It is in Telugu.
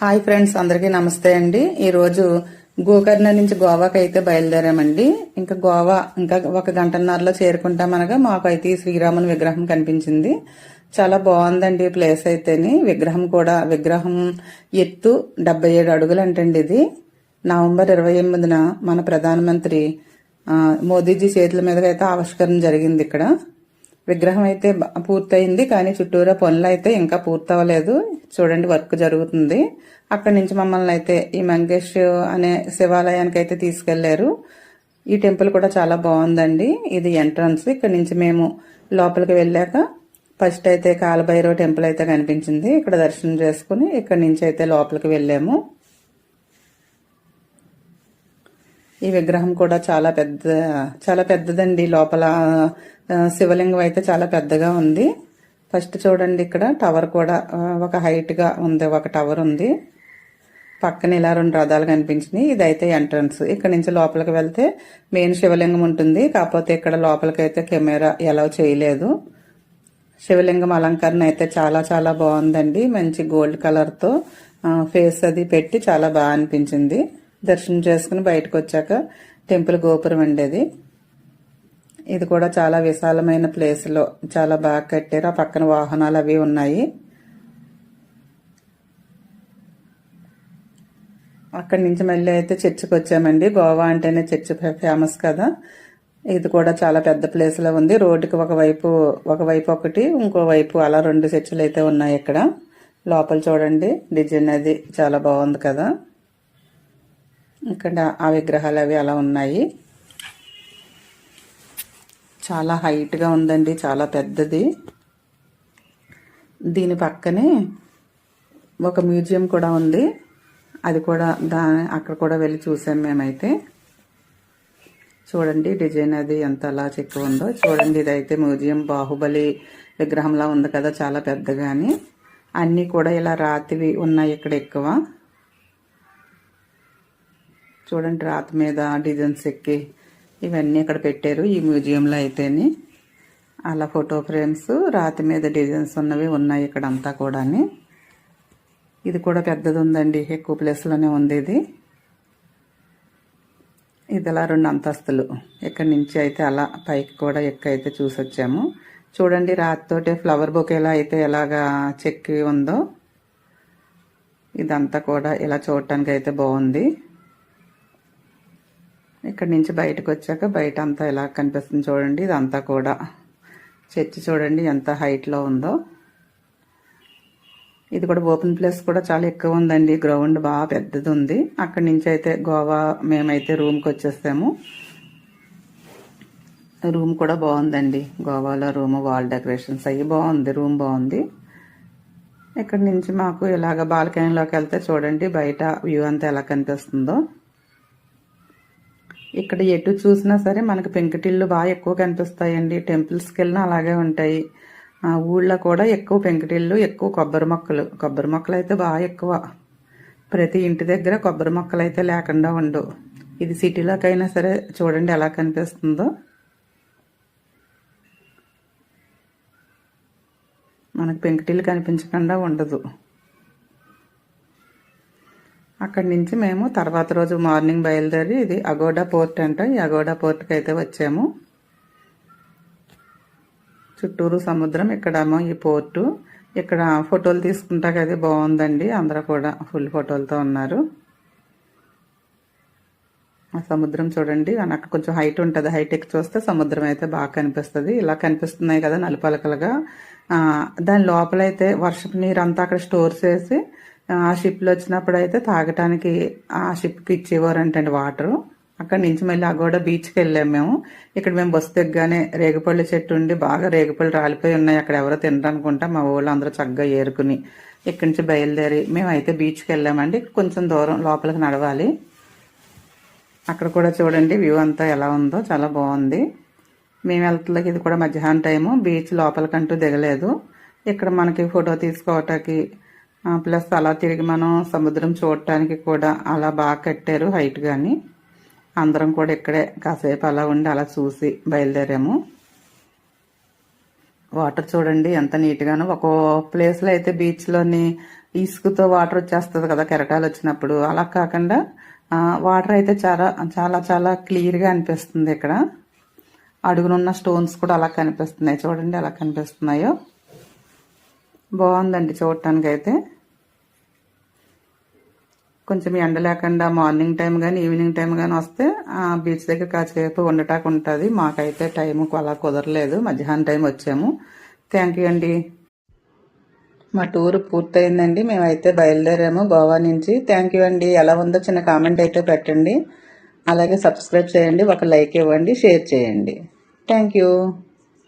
హాయ్ ఫ్రెండ్స్ అందరికీ నమస్తే అండి. ఈరోజు గోకర్ణ నుంచి గోవాకి అయితే బయలుదేరామండి. ఇంకా గోవా ఇంకా ఒక గంటన్నరలో చేరుకుంటామనగా మాకు అయితే ఈ శ్రీరాముని విగ్రహం కనిపించింది. చాలా బాగుందండి ప్లేస్ అయితేని. విగ్రహం కూడా విగ్రహం ఎత్తు డెబ్బై ఏడు అడుగులు అంటండి ఇది. నవంబర్ ఇరవై ఎనిమిదిన మన ప్రధానమంత్రి మోదీజీ చేతుల మీదుగా అయితే ఆవిష్కరణ జరిగింది ఇక్కడ. విగ్రహం అయితే పూర్తయింది. కానీ చుట్టూరా పనులు అయితే ఇంకా పూర్తవలేదు. చూడండి వర్క్ జరుగుతుంది. అక్కడి నుంచి మమ్మల్ని అయితే ఈ మంగేష్ అనే శివాలయానికి అయితే తీసుకెళ్ళారు. ఈ టెంపుల్ కూడా చాలా బాగుందండి. ఇది ఎంట్రన్స్. ఇక్కడ నుంచి మేము లోపలికి వెళ్ళాక ఫస్ట్ అయితే కాలభైరవ టెంపుల్ అయితే కనిపించింది. ఇక్కడ దర్శనం చేసుకుని ఇక్కడ నుంచి అయితే లోపలికి వెళ్ళాము. ఈ విగ్రహం కూడా చాలా పెద్ద చాలా పెద్దదండి. లోపల శివలింగం అయితే చాలా పెద్దగా ఉంది. ఫస్ట్ చూడండి ఇక్కడ టవర్ కూడా ఒక హైట్గా ఉంది ఒక టవర్ ఉంది. పక్కన ఇలా రెండు రథాలు కనిపించినాయి. ఇదైతే ఎంట్రన్స్. ఇక్కడ నుంచి లోపలికి వెళ్తే మెయిన్ శివలింగం ఉంటుంది. కాకపోతే ఇక్కడ లోపలికి అయితే కెమెరా ఎలా చేయలేదు. శివలింగం అలంకరణ అయితే చాలా చాలా బాగుందండి. మంచి గోల్డ్ కలర్తో ఫేస్ అది పెట్టి చాలా బాగా అనిపించింది. దర్శనం చేసుకుని బయటకు వచ్చాక టెంపుల్ గోపురం అండి అది. ఇది కూడా చాలా విశాలమైన ప్లేస్లో చాలా బాగా కట్టారు. ఆ పక్కన వాహనాలు అవి ఉన్నాయి. అక్కడి నుంచి మళ్ళీ అయితే చర్చికి వచ్చామండి. గోవా అంటేనే చర్చి ఫేమస్ కదా. ఇది కూడా చాలా పెద్ద ప్లేస్లో ఉంది. రోడ్డుకి ఒకవైపు ఒకవైపు ఒకటి ఇంకో వైపు అలా రెండు చర్చిలు అయితే ఉన్నాయి ఇక్కడ. లోపల చూడండి. డిజైన్ అది చాలా బాగుంది కదా. ఇక్కడ ఆ విగ్రహాలు అవి అలా ఉన్నాయి. చాలా హైట్గా ఉందండి చాలా పెద్దది. దీని పక్కనే ఒక మ్యూజియం కూడా ఉంది. అది కూడా దా అక్కడ కూడా వెళ్ళి చూసాం మేమైతే. చూడండి డిజైన్ అది ఎంత అలా చెక్కు ఉందో. చూడండి ఇదైతే మ్యూజియం బాహుబలి విగ్రహంలా ఉంది కదా చాలా పెద్దగాని. అన్నీ కూడా ఇలా రాతివి ఉన్నాయి ఇక్కడ ఎక్కువ. చూడండి రాతి మీద డిజైన్స్ ఎక్కి ఇవన్నీ ఇక్కడ పెట్టారు ఈ మ్యూజియంలో అయితేని. అలా ఫోటో ఫ్రేమ్స్ రాతి మీద డిజైన్స్ ఉన్నవి ఉన్నాయి ఇక్కడ అంతా కూడాని. ఇది కూడా పెద్దది ఉందండి ఎక్కువ ప్లేస్లోనే ఉంది ఇది. ఇది అలా రెండు అంతస్తులు. ఇక్కడి నుంచి అయితే అలా పైకి కూడా ఎక్కైతే అయితే చూసి వచ్చాము చూడండి రాతితోటి ఫ్లవర్ బొకేలా అయితే ఎలాగా చెక్కి ఉందో. ఇదంతా కూడా ఇలా చూడటానికి అయితే బాగుంది. ఇక్కడ నుంచి బయటకు వచ్చాక బయట అంతా ఎలా కనిపిస్తుంది చూడండి. ఇదంతా కూడా చర్చి చూడండి ఎంత హైట్లో ఉందో. ఇది కూడా ఓపెన్ ప్లేస్ కూడా చాలా ఎక్కువ ఉందండి. గ్రౌండ్ బాగా పెద్దది ఉంది. అక్కడి నుంచి అయితే గోవా మేమైతే రూమ్కి వచ్చేసాము రూమ్ కూడా బాగుందండి. గోవాలో రూమ్ వాల్ డెకరేషన్స్ అవి బాగుంది. రూమ్ బాగుంది. ఇక్కడ నుంచి మాకు ఇలాగ బాల్కనీలోకి వెళ్తే చూడండి బయట వ్యూ అంతా ఎలా కనిపిస్తుందో. ఇక్కడ ఎటు చూసినా సరే మనకి పెంకుటిళ్ళు బాగా ఎక్కువ కనిపిస్తాయండి. టెంపుల్స్కి వెళ్ళినా అలాగే ఉంటాయి. ఆ ఊళ్ళో కూడా ఎక్కువ పెంకుటిళ్ళు ఎక్కువ కొబ్బరి మొక్కలు. కొబ్బరి మొక్కలు అయితే బాగా ఎక్కువ. ప్రతి ఇంటి దగ్గర కొబ్బరి మొక్కలు అయితే లేకుండా ఉండవు. ఇది సిటీలోకైనా సరే చూడండి ఎలా కనిపిస్తుందో. మనకు పెంకుటిల్లు కనిపించకుండా ఉండదు. అక్కడి నుంచి మేము తర్వాత రోజు మార్నింగ్ బయలుదేరి ఇది అగోడా పోర్ట్ అంట. ఈ అగోడా పోర్ట్కి అయితే వచ్చాము. చుట్టూరు సముద్రం ఇక్కడేమో ఈ పోర్టు. ఇక్కడ ఫోటోలు తీసుకుంటాక అది బాగుందండి. అందరూ కూడా ఫుల్ ఫోటోలతో ఉన్నారు. ఆ సముద్రం చూడండి. అక్కడ కొంచెం హైట్ ఉంటుంది. హైట్ ఎక్కి చూస్తే సముద్రం అయితే బాగా కనిపిస్తుంది. ఇలా కనిపిస్తున్నాయి కదా నలుపలకలుగా. దాని లోపలైతే వర్షపు నీరు అంతా అక్కడ స్టోర్ చేసి ఆ షిప్లు వచ్చినప్పుడు అయితే తాగటానికి ఆ షిప్కి ఇచ్చేవారంటండి వాటరు అక్కడి నుంచి మళ్ళీ అగోడ బీచ్కి వెళ్ళాము మేము. ఇక్కడ మేము బస్సు దిగ్గానే రేగుపళ్ళు చెట్టు ఉండి బాగా రేగుపళ్ళు రాలిపోయి ఉన్నాయి. అక్కడ ఎవరో తినరనుకుంటా మా ఊళ్ళో అందరూ చక్కగా ఏరుకుని ఇక్కడి నుంచి బయలుదేరి మేమైతే బీచ్కి వెళ్ళామండి. కొంచెం దూరం లోపలికి నడవాలి. అక్కడ కూడా చూడండి వ్యూ అంతా ఎలా ఉందో. చాలా బాగుంది. మేము వెళ్తులకి ఇది కూడా మధ్యాహ్నం టైము బీచ్ లోపలికంటూ దిగలేదు. ఇక్కడ మనకి ఫోటో తీసుకోవటానికి ప్లస్ అలా తిరిగి మనం సముద్రం చూడటానికి కూడా అలా బాగా కట్టారు హైట్ కానీ అందరం కూడా ఇక్కడే కాసేపు అలా ఉండి అలా చూసి బయలుదేరాము. వాటర్ చూడండి ఎంత నీట్గానో. ఒక్కో ప్లేస్లో అయితే బీచ్లోని ఇసుకతో వాటర్ వచ్చేస్తుంది కదా కెరటాలు వచ్చినప్పుడు. అలా కాకుండా వాటర్ అయితే చాలా చాలా చాలా క్లియర్గా అనిపిస్తుంది ఇక్కడ. అడుగునున్న స్టోన్స్ కూడా అలా కనిపిస్తున్నాయి. చూడండి ఎలా కనిపిస్తున్నాయో. బాగుందండి చూడటానికి అయితే కొంచెం ఎండ లేకుండా మార్నింగ్ టైం కానీ ఈవినింగ్ టైం కానీ వస్తే ఆ బీచ్ దగ్గర కాసేపు ఉండటానికి ఉంటుంది. మాకైతే టైం అలా కుదరలేదు. మధ్యాహ్నం టైం వచ్చాము. థ్యాంక్ యూ అండి. మా టూర్ పూర్తయిందండి. మేమైతే బయలుదేరాము గోవా నుంచి. థ్యాంక్ యూ అండి. ఎలా ఉందో చిన్న కామెంట్ అయితే పెట్టండి. అలాగే సబ్స్క్రైబ్ చేయండి. ఒక లైక్ ఇవ్వండి. షేర్ చేయండి. Thank you